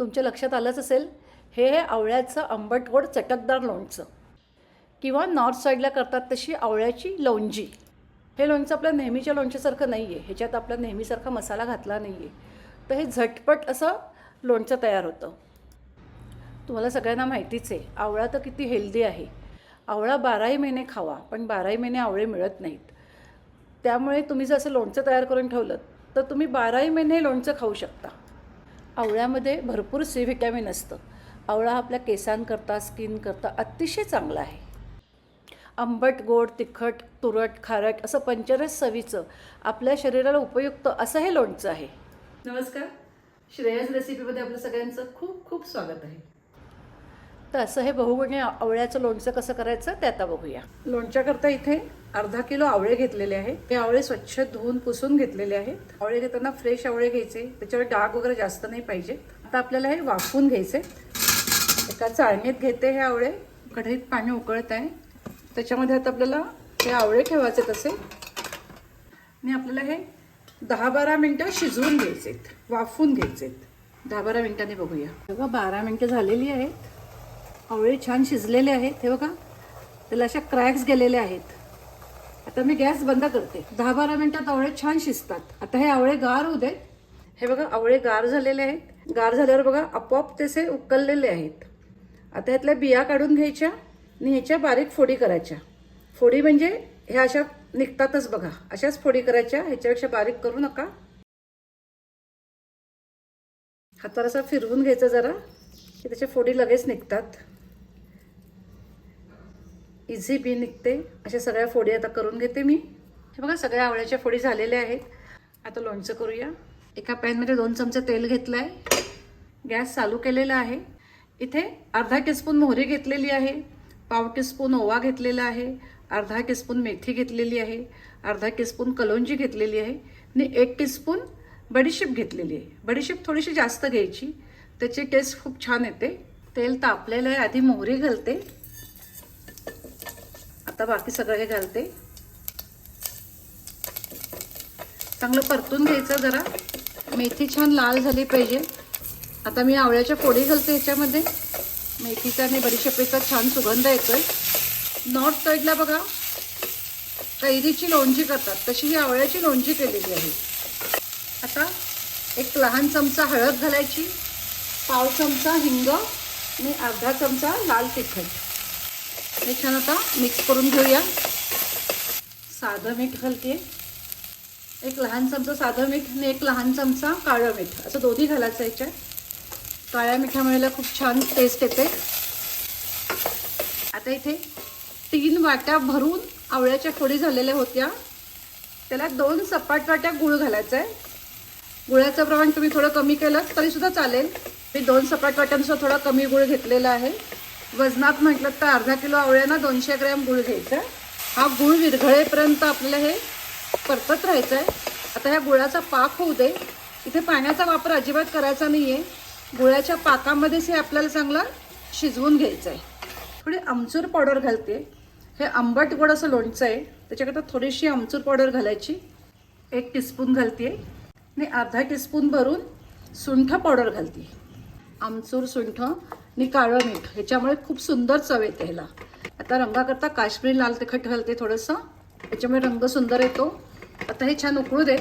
तुमच्या लक्षात आलंच असेल हे आवळ्याचं आंबट गोड चटकदार लोणचं. किंवा नॉर्थ साईडला करतात तशी आवळ्याची लोणजी. हे लोणचं आपल्या नेहमीच्या लोणच्यासारखं नाही आहे ह्याच्यात आपला नेहमीसारखा मसाला घातला नाही आहे तर हे झटपट असं लोणचं तयार होतं. तुम्हाला सगळ्यांना माहितीच आहे आवळा तर किती हेल्दी आहे. आवळा बाराही महिने खावा पण बाराही महिने आवळे मिळत नाहीत. त्यामुळे तुम्ही जर असं लोणचं तयार करून ठेवलं तर तुम्ही बाराही महिने लोणचं खाऊ शकता. आवळ्यामध्ये भरपूर सी व्हिटॅमिन असतं. आवळा आपल्या केसांकरता स्किनकरता अतिशय चांगला आहे. आंबट गोड तिखट तुरट खारट असं पंचरस चवीचं आपल्या शरीराला उपयुक्त असं हे लोणचं आहे. नमस्कार. श्रेयस रेसिपीमध्ये आपलं सगळ्यांचं खूप खूप स्वागत आहे. तर असं हे बहुगुणी आवळ्याचं लोणचं कसं करायचं ते आता बघूया. लोणच्याकरता इथे अर्धा किलो आवळे घेतलेले आहेत. हे आवळे स्वच्छ धुवून पुसून घेतलेले आहेत. आवळे घेताना फ्रेश आवळे घ्यायचे. त्याच्यावर डाग वगैरे जास्त नाही पाहिजे. आता आपल्याला हे वाफवून घ्यायचे. एका चाळणीत घेते हे आवळे. कढईत पाणी उकळत आहे. त्याच्यामध्ये आता आपल्याला हे आवळे ठेवायचे तसे. आणि आपल्याला हे दहा बारा मिनटं शिजवून घ्यायचे वाफवून घ्यायचे दहा बारा मिनिटांनी बघूया. बघा बारा मिनटं झालेली आहेत. आवळे छान शिजलेले आहेत. हे बघा. त्याला अशा क्रॅक्स गेलेले आहेत. आता मी गॅस बंद करते. दहा बारा मिनिटात आवळे छान शिजतात. आता हे आवळे गार होऊ देत. हे बघा आवळे गार झालेले आहेत. गार झाल्यावर बघा आपोआप तसे उकललेले आहेत. आता ह्यातल्या बिया काढून घ्यायच्या आणि ह्याच्या बारीक फोडी करायच्या. फोडी म्हणजे ह्या अशा निघतातच बघा. अशाच फोडी करायच्या. ह्याच्यापेक्षा बारीक करू नका. हाताला असा फिरवून घ्यायचा जरा की त्याच्या फोडी लगेच निघतात. इझी बी निघते. अशा सगळ्या फोडी आता करून घेते मी. हे बघा सगळ्या आवळ्याच्या फोडी झालेल्या आहेत. आता लोणचं करूया. एका पॅनमध्ये दोन चमचे तेल घेतलं आहे गॅस चालू केलेला आहे. इथे अर्धा टीस्पून मोहरी घेतलेली आहे. पाव टीस्पून ओवा घेतलेला आहे. अर्धा टीस्पून मेथी घेतलेली आहे. अर्धा टीस्पून कलोंजी घेतलेली आहे. आणि एक टीस्पून बडीशेप घेतलेली आहे. बडीशेप थोडीशी जास्त घ्यायची. त्याची टेस्ट खूप छान येते. तेल तापलेलं आहे. आधी मोहरी घालते. आता बाकी सगळं हे घालते. चांगलं परतून घ्यायचं जरा. मेथी छान लाल झाली पाहिजे. आता मी आवळ्याच्या फोडी घालते ह्याच्यामध्ये मेथीचा आणि बडीशेपेचा छान सुगंध येतोय. नॉर्थ साईडला बघा. कैरीची लोणची करतात. तशी ही आवळ्याची लोणची केलेली आहे. आता एक लहान चमचा हळद घालायची. पाव चमचा हिंग आणि अर्धा चमचा लाल तिखट. हे छान आता मिक्स करून घेऊया. साधं मीठ घालते. एक लहान चमचा साधं मीठ आणि एक लहान चमचा काळं मीठ. असं दोन्ही घालायचं याच्यात. काळ्या मिठामुळे खूप छान टेस्ट येते. आता इथे तीन वाट्या भरून आवळ्याच्या फोडी झालेल्या होत्या. त्याला दोन सपाट वाट्या गुळ घालायचा आहे गुळाचं प्रमाण तुम्ही थोडं कमी केलं तरी सुद्धा चालेल. मी दोन सपाट वाट्यांचा थोडा कमी गुळ घेतलेला आहे. वजनात म्हटलं तर अर्धा किलो आवळ्यांना दोनशे ग्रॅम गुळ घ्यायचा. हा गुळ विरघळेपर्यंत आपल्याला हे परतत राहायचं आहे आता ह्या गुळाचा पाक होऊ दे. इथे पाण्याचा वापर अजिबात करायचा नाही आहे गुळाच्या पाकामध्येच हे आपल्याला चांगलं शिजवून घ्यायचं आहे थोडी आमचूर पावडर घालते. हे आंबट गोड असं लोणचं आहे त्याच्याकरता थोडीशी आमचूर पावडर घालायची. एक टीस्पून घालते. आणि अर्धा टीस्पून भरून सुंठ पावडर घालते. आमचूर सुंठ आणि काळं मीठ. ह्याच्यामुळे खूप सुंदर चव येते ह्याला. आता रंगाकरता काश्मीरी लाल तिखट घालते थोडंसं. त्याच्यामुळे रंग सुंदर येतो. आता हे छान उकळू दे.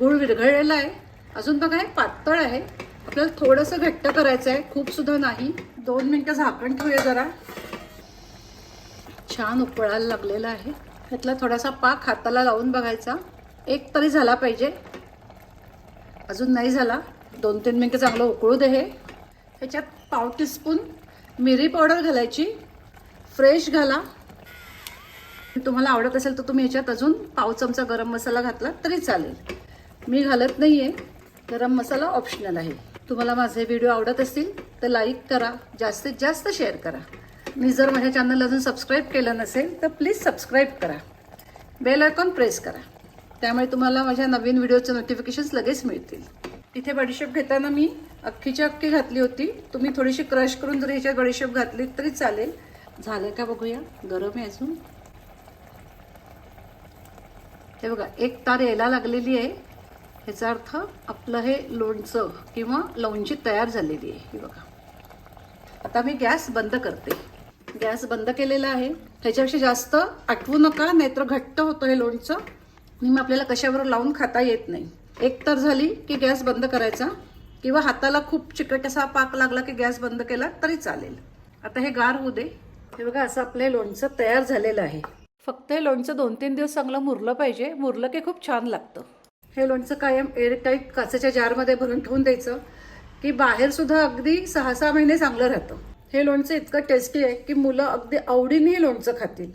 गुळ विरघळलेला आहे. अजून बघा हे पातळ आहे. आपल्याला थोडंसं घट्ट करायचं आहे. खूप सुद्धा नाही. दोन मिनटं झाकण ठेवूया जरा. छान उकळायला लागलेला आहे. ह्यातला थोडासा पाक हाताला लावून बघायचा. एक तरी झाला पाहिजे. अजून नाही झाला. दोन तीन मिनटं चांगलं उकळू दे हे. ह्याच्यात पाव टीस्पून मिरी पावडर घालायची. फ्रेश घाला. तुम्हाला आवडत असेल तर तुम्ही ह्याच्यात अजून पाव चमचा गरम मसाला घातला तरी चालेल. मी घालत नाही आहे गरम मसाला ऑप्शनल आहे. तुम्हाला माझे व्हिडिओ आवडत असतील तर लाईक करा. जास्तीत जास्त शेअर करा. मी जर माझ्या चॅनल अजून सबस्क्राईब केलं नसेल तर प्लीज सबस्क्राईब करा. बेल आयकॉन प्रेस करा. त्यामुळे तुम्हाला माझ्या नवीन व्हिडिओचे नोटिफिकेशन्स लगेच मिळतील. इथे बडीशेप घेताना मी अख्खीची अख्खी घातली होती. तुम्ही थोडीशी क्रश करून जर ह्याच्यात बडीशेप घातली तरी चालेल. झालं का बघूया. गरम आहे अजून. हे बघा एक तार यायला लागलेली आहे. ह्याचा अर्थ आपलं हे लोणचं किंवा लोणची तयार झालेली आहे. ही बघा. आता मी गॅस बंद करते. गॅस बंद केलेला आहे. ह्याच्यापेक्षा जास्त आठवू नका नाहीतर घट्ट होतं हे लोणचं. आणि मग आपल्याला कशावर लावून खाता येत नाही. एक तर झाली की गॅस बंद करायचा. किंवा हाताला खूप चिकट असा पाक लागला की गॅस बंद केला तरी चालेल. आता हे गार होऊ दे. हे बघा असं आपलं लोणचं तयार झालेलं आहे. फक्त हे लोणचं दोन तीन दिवस चांगलं मुरलं पाहिजे. मुरलं की खूप छान लागतं. हे लोणचं कायम एअरटाईट काचेच्या जारमध्ये भरून ठेवून द्यायचं की बाहेर सुद्धा अगदी सहा सहा महिने चांगलं राहतं. हे लोणचं इतकं टेस्टी आहे की मुलं अगदी आवडीने हे लोणचं खातील.